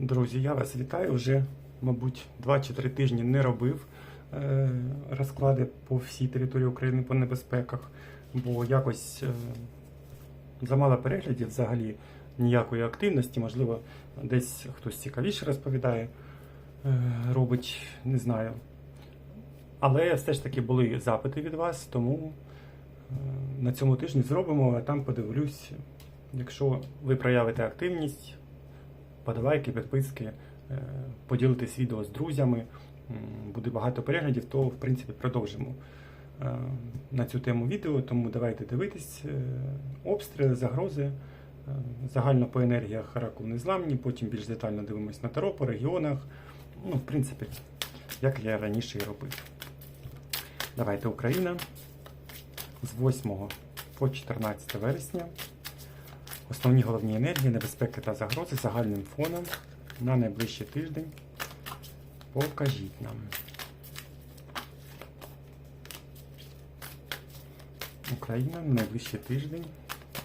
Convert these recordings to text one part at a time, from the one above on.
Друзі, я вас вітаю. Вже, мабуть, 2 чи 3 тижні не робив е, розклади по всій території України по небезпеках, бо якось е, замало переглядів взагалі ніякої активності. Можливо, десь хтось цікавіше розповідає, е, робить, не знаю. Але все ж таки були запити від вас, тому е, на цьому тижні зробимо, а там подивлюсь. Якщо ви проявите активність, подавайки, підписки, е, поділитесь відео з друзями, буде багато переглядів, то в принципі продовжимо е, на цю тему відео. Тому давайте дивитись е, обстріли, загрози. Загально по енергіях Харакул незламні, потім більш детально дивимось на таро по регіонах. Ну, в принципі, як я раніше і робив. Давайте Україна з 8 по 14 вересня. Основні головні енергії, небезпеки та загрози загальним фоном на найближчий тиждень. Покажіть нам. Україна на найближчий тиждень,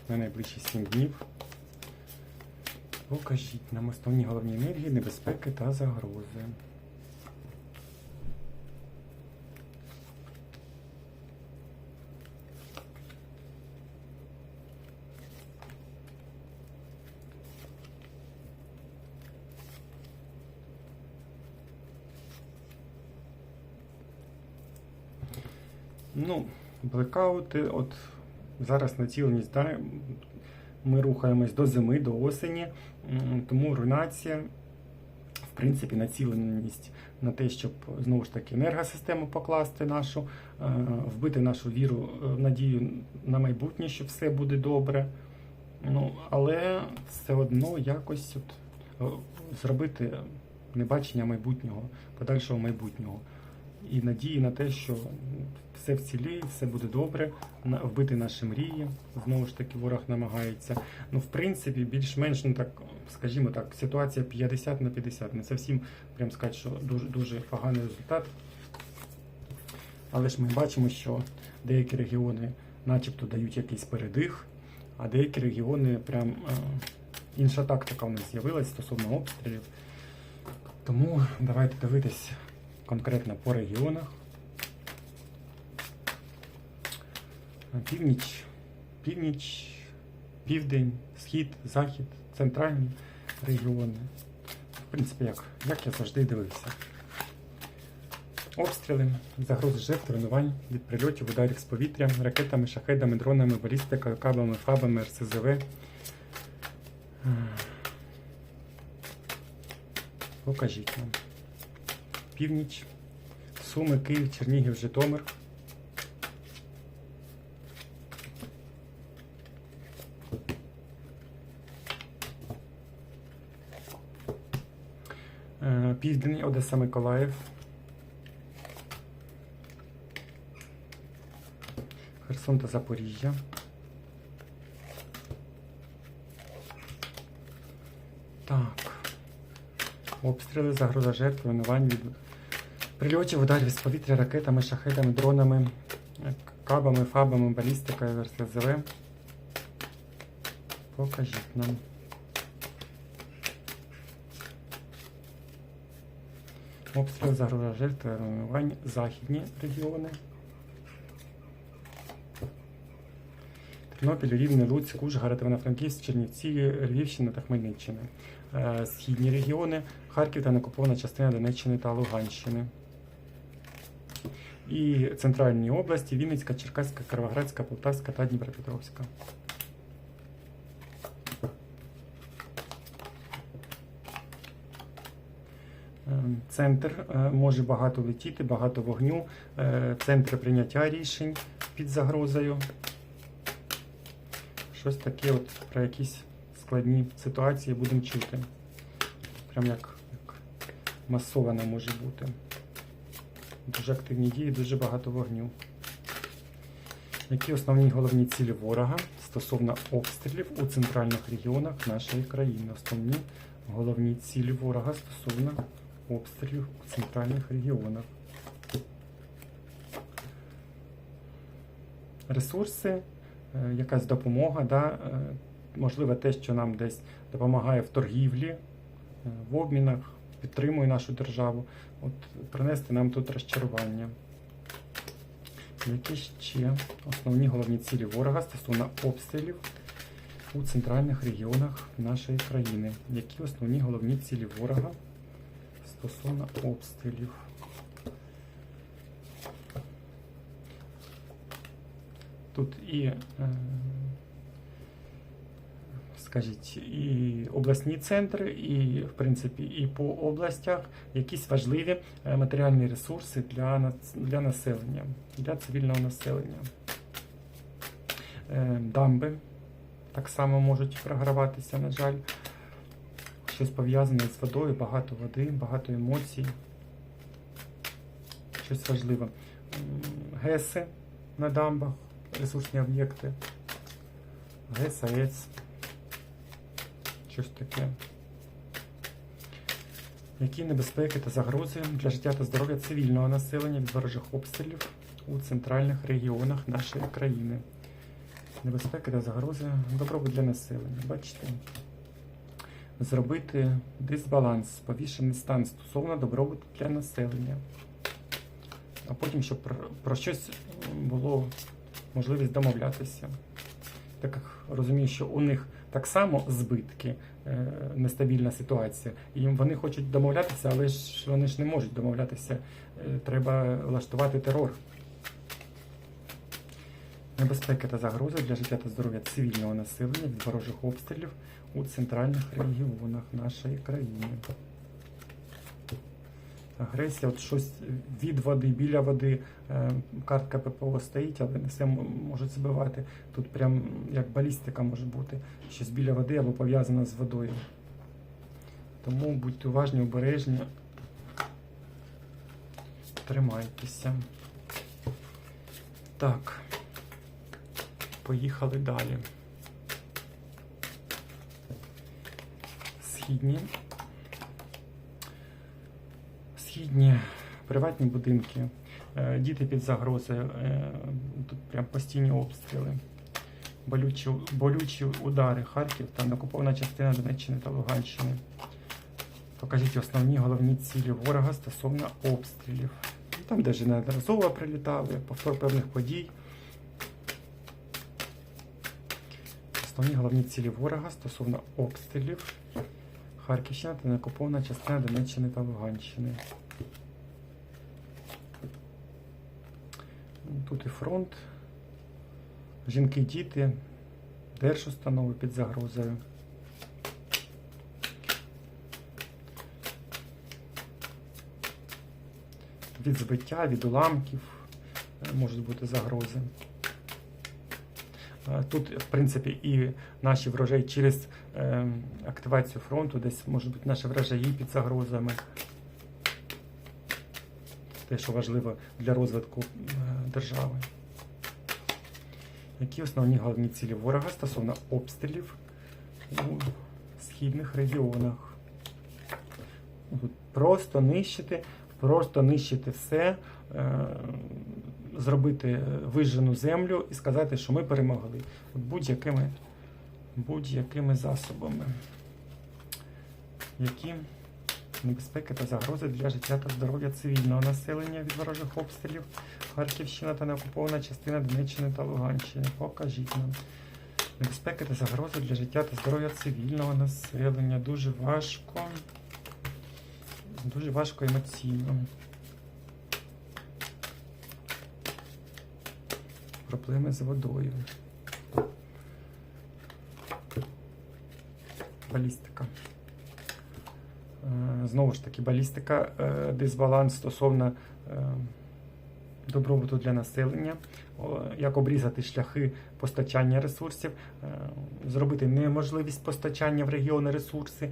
на найближчі 7 днів. Покажіть нам основні головні енергії, небезпеки та загрози. Ну, блекаути, от зараз націленість, да, ми рухаємось до зими, до осені, тому руйнація, в принципі, націленість на те, щоб знову ж таки енергосистему покласти нашу, е, вбити нашу віру, е, надію на майбутнє, що все буде добре. Ну, але все одно якось от, е, зробити небачення майбутнього, подальшого майбутнього. І надії на те, що все вціліє, все буде добре, вбити наші мрії. Знову ж таки, ворог намагається. Ну, в принципі, більш-менш, ну так, скажімо так, ситуація 50 на 50. Не зовсім прям сказати, що дуже, дуже поганий результат. Але ж ми бачимо, що деякі регіони начебто дають якийсь передих, а деякі регіони прям е, інша тактика в нас з'явилась стосовно обстрілів. Тому давайте дивитись конкретно по регіонах. Північ, північ, південь, схід, захід, центральні регіони. В принципі, як, як я завжди дивився. Обстріли, загрози жертв, руйнувань від прильотів, ударів з повітря, ракетами, шахедами, дронами, балістикою, кабами, фабами, РСЗВ. Е, Покажіть нам. Північ, Суми, Київ, Чернігів, Житомир. Е, Південь, Одеса, Миколаїв. Херсон та Запоріжжя. Так. Обстріли, загроза жертв, руйнувань від прильотів, ударів з повітря, ракетами, шахедами, дронами, кабами, фабами, балістикою, РСЗВ. Покажіть нам. Обстріли, загроза жертв, руйнувань, західні регіони. Тернопіль, Рівне, Луцьк, Ужгород, Івано-Франківськ, Чернівці, Львівщина та Хмельниччина. Е, Східні регіони, Харків та накупована частина Донеччини та Луганщини. І центральні області Вінницька, Черкаська, Кировоградська, Полтавська та Дніпропетровська. Е, Центр е, може багато летіти, багато вогню. Е, Центр прийняття рішень під загрозою. Щось таке от про якісь складні ситуації будемо чути. Прям як, як масовано може бути. Дуже активні дії, дуже багато вогню. Які основні головні цілі ворога стосовно обстрілів у центральних регіонах нашої країни? Основні головні цілі ворога стосовно обстрілів у центральних регіонах. Ресурси, е, якась допомога, да, е, можливо, те, що нам десь допомагає в торгівлі, в обмінах, підтримує нашу державу. От принести нам тут розчарування. Які ще основні головні цілі ворога стосовно обстрілів у центральних регіонах нашої країни? Які основні головні цілі ворога стосовно обстрілів? Тут і, е, скажіть, і обласні центри, і, в принципі, і по областях якісь важливі е, матеріальні ресурси для, для населення, для цивільного населення. Е, Дамби так само можуть програватися, на жаль. Щось пов'язане з водою, багато води, багато емоцій. Щось важливе. ГЕСи на дамбах, ресурсні об'єкти. ГЕС, АЕЦ. Щось таке. Які небезпеки та загрози для життя та здоров'я цивільного населення від ворожих обстрілів у центральних регіонах нашої країни? Небезпеки та загрози добробут для населення. Бачите? Зробити дисбаланс, повішений стан стосовно добробуту для населення. А потім, щоб про, про щось було можливість домовлятися. Так як розумію, що у них так само збитки, е, нестабільна ситуація. І вони хочуть домовлятися, але ж вони ж не можуть домовлятися. Е, Треба влаштувати терор. Небезпеки та загрози для життя та здоров'я цивільного населення від ворожих обстрілів у центральних регіонах нашої країни. Агресія, от щось від води, біля води, е, картка ППО стоїть, але не все можуть збивати. Тут прям як балістика може бути, щось біля води або пов'язане з водою. Тому будьте уважні, обережні. Тримайтеся. Так. Поїхали далі. Східні. Східні приватні будинки. Е, Діти під загрозою. Е, Тут прям постійні обстріли. Болючі, болючі удари Харків та окупована частина Донеччини та Луганщини. Покажіть основні головні цілі ворога стосовно обстрілів. Там, де ж неодноразово прилітали, повтор певних подій. Основні головні цілі ворога стосовно обстрілів. Харківщина та неокупована частина Донеччини та Луганщини. Тут і фронт, жінки, діти, держустанови під загрозою. Від збиття, від уламків е, можуть бути загрози. Е, Тут, в принципі, і наші врожаї через е, активацію фронту, десь можуть бути наші врожаї під загрозами. Те, що важливо для розвитку держави. Які основні головні цілі ворога стосовно обстрілів у східних регіонах? Просто нищити, просто нищити все, е, зробити вижену землю і сказати, що ми перемогли будь-якими будь-якими засобами. Які небезпеки та загрози для життя та здоров'я цивільного населення від ворожих обстрілів Харківщина та неокупована частина Донеччини та Луганщини. Покажіть нам. Небезпеки та загрози для життя та здоров'я цивільного населення. Дуже важко. Дуже важко емоційно. Проблеми з водою. Балістика. Е, Знову ж таки, балістика, е, дисбаланс стосовно е, добробуту для населення, як обрізати шляхи постачання ресурсів, зробити неможливість постачання в регіони ресурси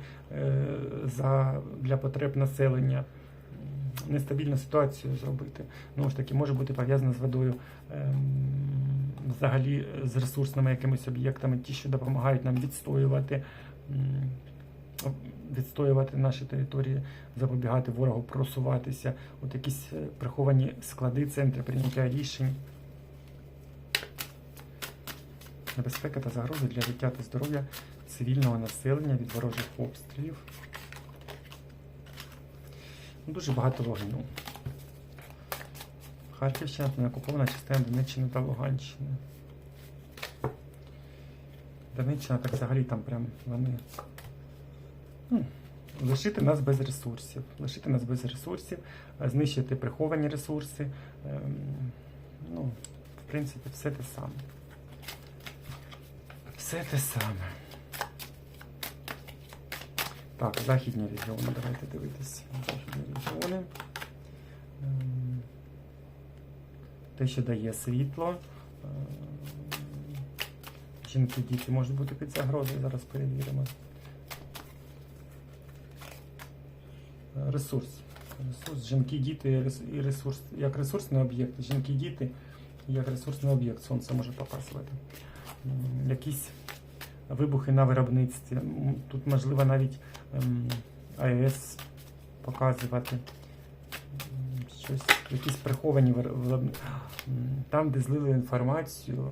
для потреб населення, нестабільну ситуацію зробити. Знову ж таки, може бути пов'язано з водою, взагалі з ресурсними якимись об'єктами, ті, що допомагають нам відстоювати. Відстоювати наші території, запобігати ворогу, просуватися, от якісь е, приховані склади, центри прийняття рішень. Небезпека та загрози для життя та здоров'я цивільного населення від ворожих обстрілів Дуже багато вогню. Харківщина та неокупована частина Донеччини та Луганщини. Донеччина, так взагалі там прям вони. Ну, лишити нас без ресурсів. Лишити нас без ресурсів, е, знищити приховані ресурси. Ем, ну, в принципі, все те саме. Все те саме. Так, західні регіони, давайте дивитися. Західні регіони. Ем, Те, що дає світло. Ем, Жінки, діти можуть бути під загрозою, зараз перевіримо. Ресурс. Ресурс, жінки, діти і ресурс. Як ресурсний об'єкт, жінки, діти як ресурсний об'єкт, сонце може показувати. Якісь вибухи на виробництві. Тут можливо навіть ем, АЕС показувати. Щось, якісь приховані там, де злили інформацію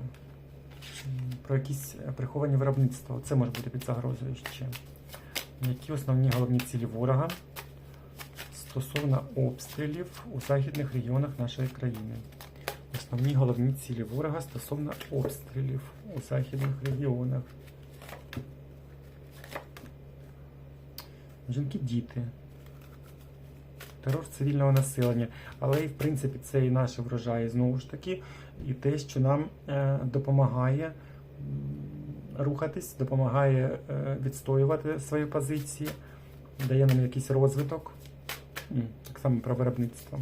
про якісь приховані виробництва. Це може бути під загрозою ще. Які основні головні цілі ворога стосовно обстрілів у західних регіонах нашої країни? Основні головні цілі ворога стосовно обстрілів у західних регіонах. Жінки, діти. Терор цивільного населення. Але і в принципі це і наші врожаї знову ж таки, і те, що нам е, допомагає рухатись, допомагає е, відстоювати свої позиції, дає нам якийсь розвиток. Так само про виробництво.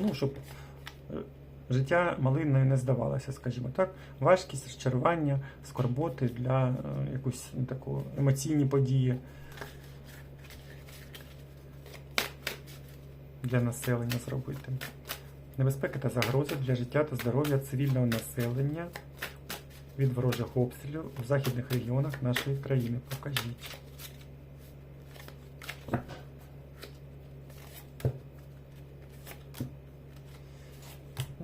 Ну, щоб е, життя малиною не здавалося, скажімо так. Важкість, розчарування, скорботи для е, якоїсь такої емоційні події для населення зробити. Небезпеки та загрози для життя та здоров'я цивільного населення від ворожих обстрілів у західних регіонах нашої країни. Покажіть.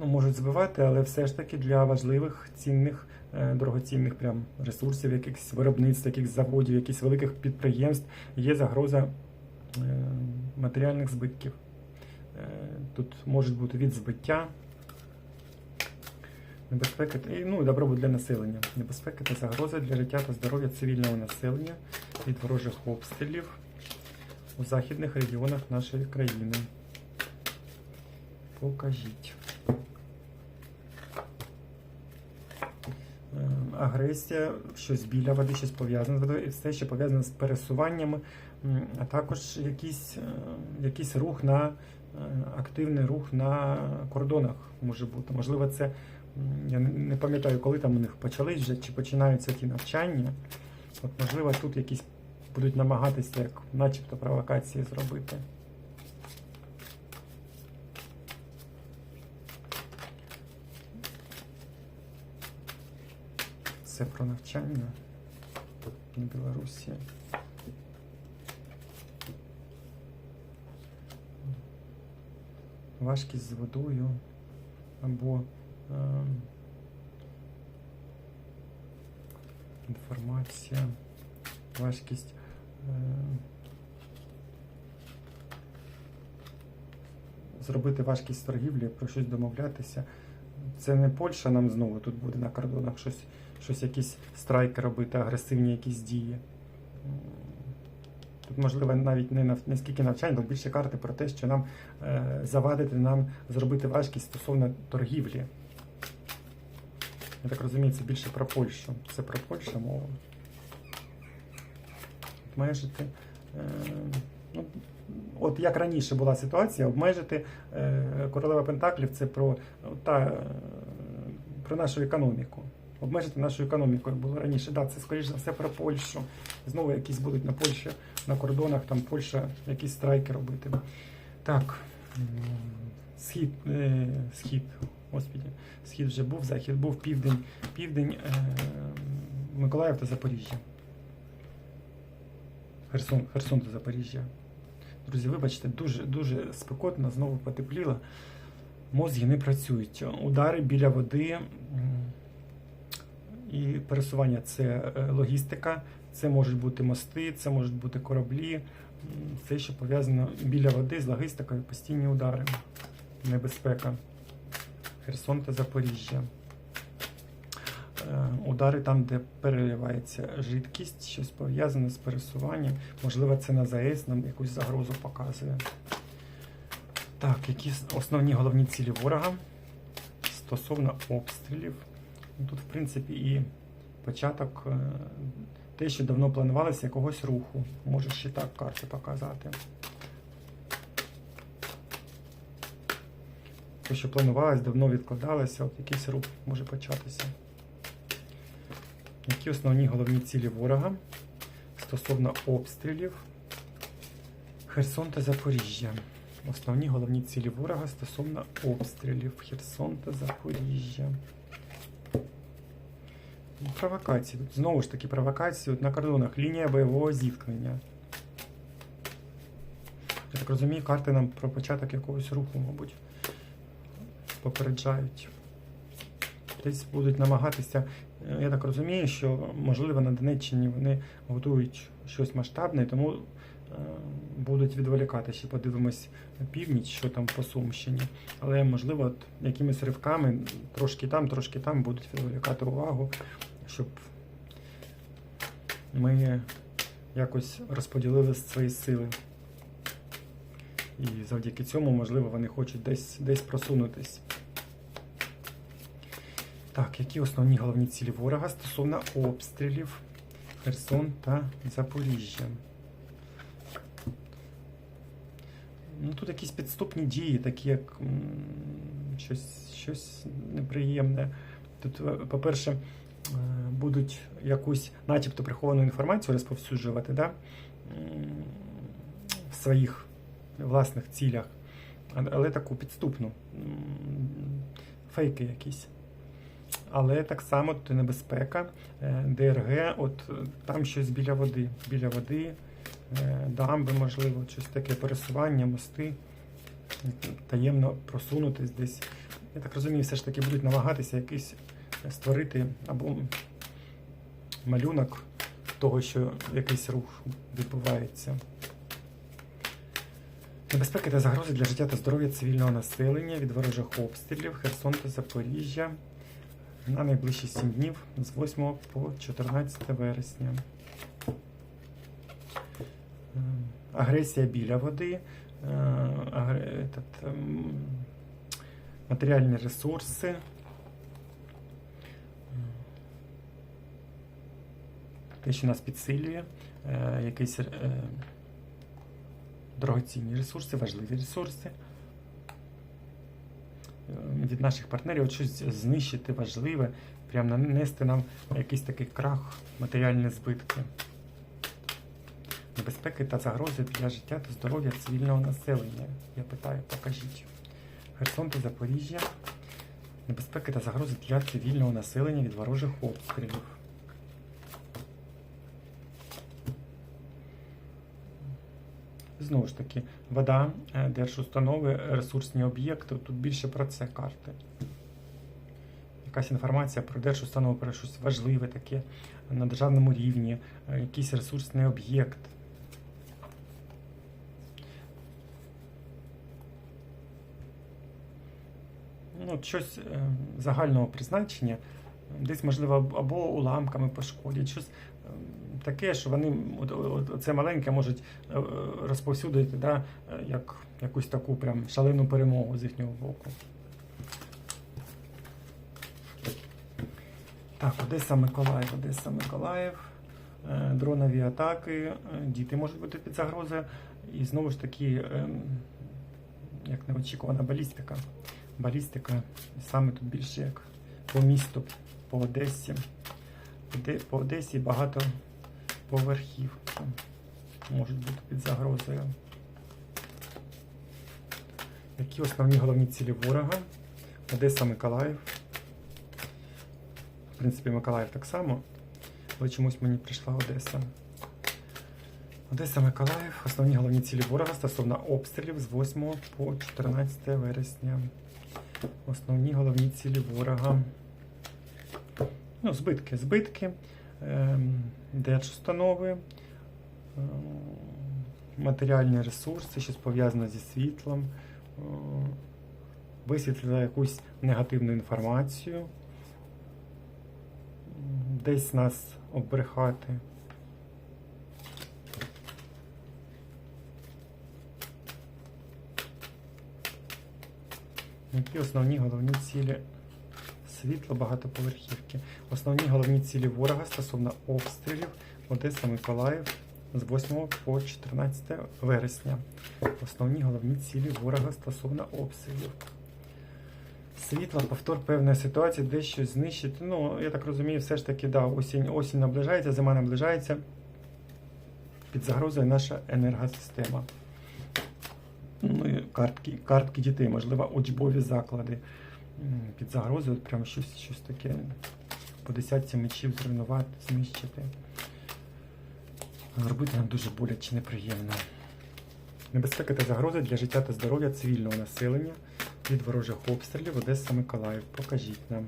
ну, можуть збивати, але все ж таки для важливих, цінних, е, дорогоцінних прям ресурсів, якихось виробництв, якихось заводів, якихось великих підприємств є загроза е, матеріальних збитків. Е, Тут можуть бути від збиття, небезпеки ну, і добробут для населення. Небезпеки та загрози для життя та здоров'я цивільного населення від ворожих обстрілів у західних регіонах нашої країни. Покажіть. Е, агресія, щось біля води, щось пов'язане з водою, і все, що пов'язане з пересуваннями, а також якийсь, е, якийсь рух на е, активний рух на кордонах може бути. Можливо, це я не- пам'ятаю, коли там у них почались вже чи починаються ті навчання. От, можливо, тут якісь будуть намагатися як начебто провокації зробити. Це про навчання на Білорусі. Важкість з водою або інформація, важкість. Е, зробити важкість торгівлі, про щось домовлятися. Це не Польща нам знову тут буде на кордонах щось, щось якісь страйки робити, агресивні якісь дії. Тут, можливо, навіть не, не скільки навчань, але більше карти про те, що нам е, завадити нам зробити важкість стосовно торгівлі. Я так розумію, це більше про Польщу. Це про Польщу мова. Обмежити. Е, ну, от як раніше була ситуація, обмежити е, королева Пентаклів це про, та, е, про нашу економіку. Обмежити нашу економіку, як було раніше. Да, це скоріш за все про Польщу. Знову якісь будуть на Польщі, на кордонах, там Польща якісь страйки робити. Так. Схід, е, схід, господі, схід вже був, захід був, південь, південь, е, Миколаїв та Запоріжжя. Херсон, Херсон та Запоріжжя. Друзі, вибачте, дуже дуже спекотно, знову потепліло. Мозги не працюють. Удари біля води. І пересування це е, логістика, це можуть бути мости, це можуть бути кораблі. Все, що пов'язано біля води з логістикою, постійні удари, небезпека. Херсон та Запоріжжя. Е, Удари там, де переливається жидкість, щось пов'язане з пересуванням. Можливо, це на ЗАЕС нам якусь загрозу показує. Так, які основні головні цілі ворога стосовно обстрілів. Ну, Тут, в принципі, і початок, е, те, що давно планувалося, якогось руху. Може ще так карти показати. Те, що планувалось, давно відкладалося, от якийсь рух може початися. Які основні головні цілі ворога стосовно обстрілів Херсон та Запоріжжя? Основні головні цілі ворога стосовно обстрілів Херсон та Запоріжжя. Ну, Провокації. Тут знову ж таки провокації на кордонах. Лінія бойового зіткнення. Я так розумію, карти нам про початок якогось руху, мабуть, попереджають. Десь будуть намагатися. Я так розумію, що можливо на Донеччині вони готують щось масштабне, тому е, будуть відволікати. Ще подивимось на північ, що там по Сумщині. Але можливо, от якимись ривками трошки там, трошки там будуть відволікати увагу, щоб ми якось розподілили свої сили. І завдяки цьому, можливо, вони хочуть десь, десь просунутись. Так, які основні головні цілі ворога стосовно обстрілів Херсон та Запоріжжя? Ну, тут якісь підступні дії, такі як щось, щось неприємне. Тут, е, по-перше, е, будуть якусь начебто приховану інформацію розповсюджувати да? в своїх власних цілях, але таку підступну, фейки якісь. Але так само тут небезпека. Е, ДРГ, от е, там щось біля води. Біля води, е, дамби, можливо, щось таке пересування, мости, таємно просунутись десь. Я так розумію, все ж таки будуть намагатися якийсь створити або малюнок того, що якийсь рух відбувається. Небезпеки та загрози для життя та здоров'я цивільного населення від ворожих обстрілів Херсон та Запоріжжя на найближчі 7 днів з 8 по 14 вересня. Е, Агресія біля води, е, ем, матеріальні ресурси. Те, що нас підсилює, е, якісь е, дорогоцінні ресурси, важливі ресурси е, від наших партнерів щось знищити важливе, прям нанести нам якийсь такий крах, матеріальні збитки. Небезпеки та загрози для життя та здоров'я цивільного населення. Я питаю, покажіть. Херсон та Запоріжжя. Небезпеки та загрози для цивільного населення від ворожих обстрілів. Знову ж таки, вода, е, держустанови, ресурсні об'єкти. Тут більше про це карти. Якась інформація про держустанову, про щось важливе таке на державному рівні, е, якийсь ресурсний об'єкт. Ну, щось е, загального призначення, десь, можливо, або уламками пошкодять, щось е, таке, що вони це маленьке можуть е, розповсюдити, да, як якусь таку прям шалену перемогу з їхнього боку. Так, Одеса Миколаїв, Одеса Миколаїв, е, дронові атаки, е, діти можуть бути під загрозою. І знову ж таки, ем, як неочікувана балістика. Балістика саме тут більше як по місту, по Одесі. По Одесі багато поверхів можуть бути під загрозою. Які основні головні цілі ворога? Одеса Миколаїв. В принципі, Миколаїв так само, але чомусь мені прийшла Одеса. Одеса Миколаїв. Основні головні цілі ворога стосовно обстрілів з 8 по 14 вересня. Основні головні цілі ворога. ну, збитки, збитки, держустанови, ем, матеріальні ресурси, щось пов'язане зі світлом, е, висвітлила якусь негативну інформацію, десь нас обрехати. Які основні головні цілі світло багатоповерхівки? Основні головні цілі ворога стосовно обстрілів Одеса Миколаїв з 8 по 14 вересня. Основні головні цілі ворога стосовно обстрілів. Світло, повтор певної ситуації, дещо знищити. Ну, я так розумію, все ж таки, да, осінь, осінь наближається, зима наближається. Під загрозою наша енергосистема. Ну, і картки, картки дітей, можливо, учбові заклади під загрозою, от прям щось, щось таке по десятці мечів зруйнувати, знищити. Зробити нам дуже боляче неприємно. Небезпека та загрози для життя та здоров'я цивільного населення від ворожих обстрілів Одеса Миколаїв. Покажіть нам.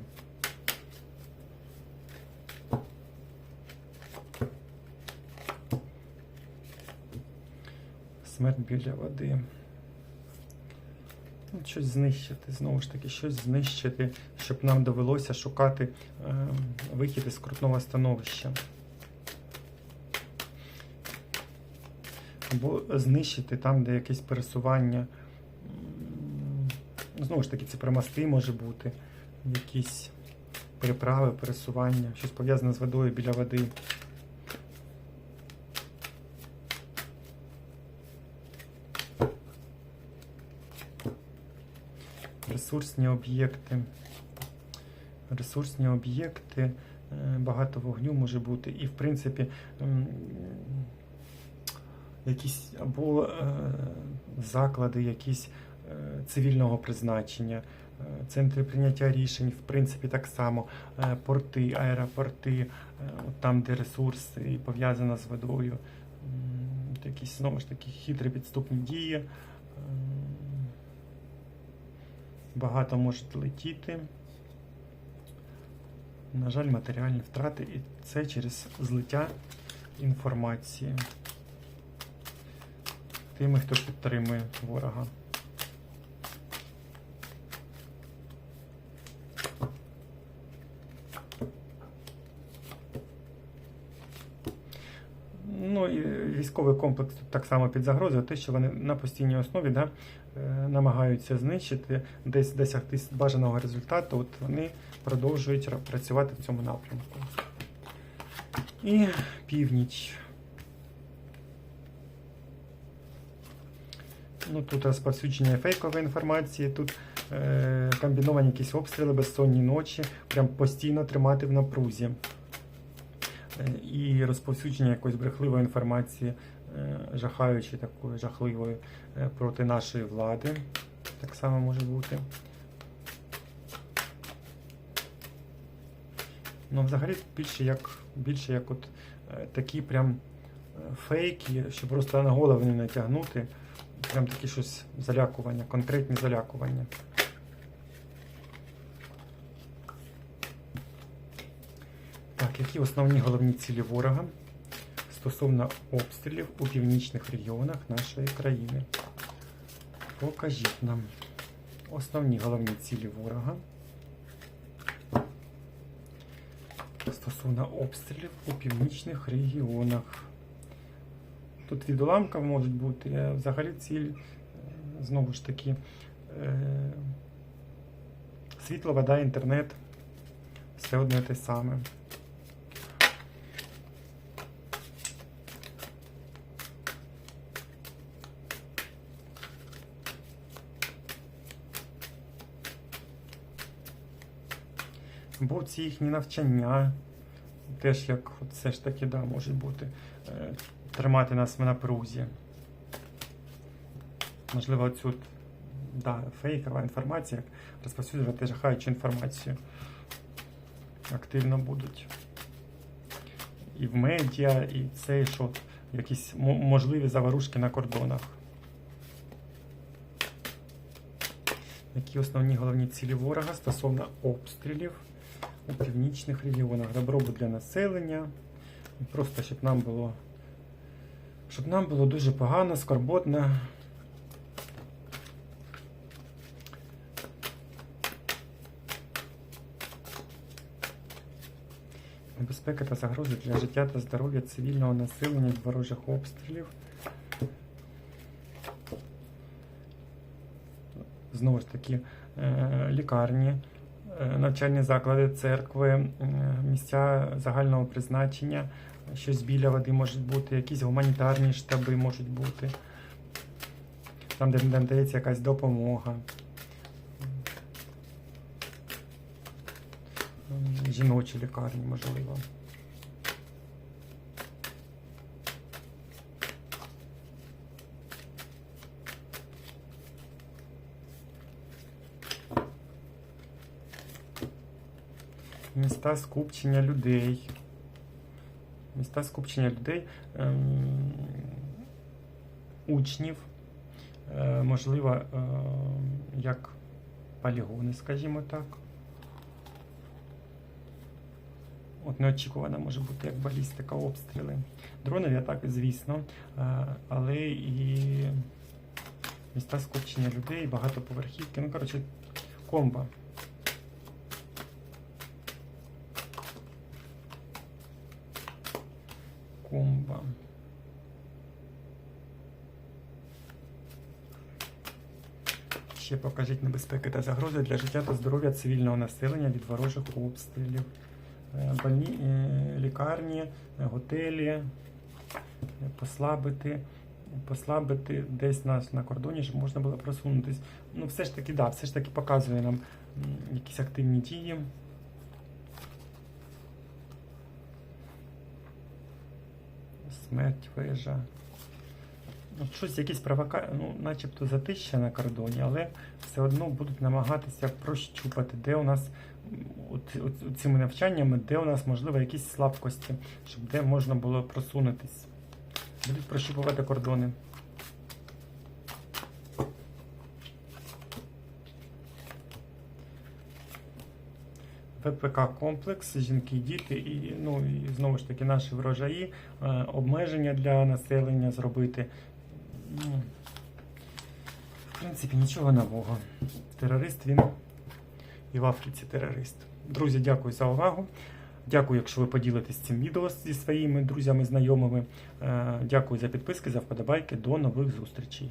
Смерть біля води. Щось знищити, знову ж таки, щось знищити, щоб нам довелося шукати е, вихід із крутного становища. Або знищити там, де якесь пересування. Знову ж таки, це примасти може бути, якісь переправи, пересування, щось пов'язане з водою біля води. Ресурсні об'єкти. Ресурсні об'єкти, е, багато вогню може бути. І, в принципі, якісь або е, заклади, якісь е, цивільного призначення, центри прийняття рішень, в принципі, так само порти, аеропорти, там, де ресурси і пов'язано з водою. Якісь знову ж таки хитрі підступні дії. Багато можуть летіти. На жаль, матеріальні втрати, і це через злиття інформації тими, хто підтримує ворога. Ну і військовий комплекс тут так само під загрозою, те, що вони на постійній основі да, е, намагаються знищити, десь досягти бажаного результату, от вони продовжують працювати в цьому напрямку. І північ. Ну, тут розповсюдження фейкової інформації, тут е, комбіновані якісь обстріли, безсонні ночі, прям постійно тримати в напрузі. Е, і розповсюдження якоїсь брехливої інформації, е, жахаючої такої жахливої е, проти нашої влади. Так само може бути. Ну, взагалі, більше як, більше як от такі прям фейки, щоб просто на голову не натягнути. Прям такі щось залякування, конкретні залякування. Так, які основні головні цілі ворога стосовно обстрілів у північних регіонах нашої країни? Покажіть нам основні головні цілі ворога стосовно обстрілів у північних регіонах. Тут від уламка можуть бути, взагалі ціль, е, знову ж таки, е, світло, вода, інтернет, все одне те саме. Бо ці їхні навчання, теж як все ж таки да, може бути, е, тримати нас в напрузі. Можливо, цю да, фейкова інформація, розповсюджувати жахаючу інформацію. Активно будуть. І в медіа, і це, що якісь можливі заварушки на кордонах. Які основні головні цілі ворога стосовно обстрілів у північних регіонах. Добробут для населення. Просто щоб нам було, щоб нам було дуже погано, скорботно. Небезпека та загрози для життя та здоров'я цивільного населення від ворожих обстрілів. Знову ж таки, е, лікарні, навчальні заклади, церкви, е, місця загального призначення, щось біля води можуть бути, якісь гуманітарні штаби можуть бути, там, де надається якась допомога. Жіночі лікарні, можливо. Міста скупчення людей. Міста скупчення людей, ем, учнів, е, можливо, е, як полігони, скажімо так. От неочікувано може бути як балістика, обстріли. Дронові атаки, звісно, е, але і міста скупчення людей, багатоповерхівки. Ну, коротше, комба. Комба. Ще покажіть небезпеки та загрози для життя та здоров'я цивільного населення від ворожих обстрілів. Е, Больні, е, лікарні, готелі, е, послабити, послабити десь нас на кордоні, щоб можна було просунутись. Ну, все ж таки, да, все ж таки показує нам якісь активні дії. Смерть, вежа. От щось, якісь провока... ну, начебто затища на кордоні, але все одно будуть намагатися прощупати, де у нас от, от, цими навчаннями, де у нас можливо якісь слабкості, щоб де можна було просунутись. Будуть прощупувати кордони. ВПК комплекс, жінки, діти і ну і знову ж таки наші врожаї, е, обмеження для населення зробити. Ну, в принципі, нічого нового. Терорист він і в Африці терорист. Друзі, дякую за увагу. Дякую, якщо ви поділитесь цим відео зі своїми друзями, знайомими. Е, Дякую за підписки, за вподобайки. До нових зустрічей.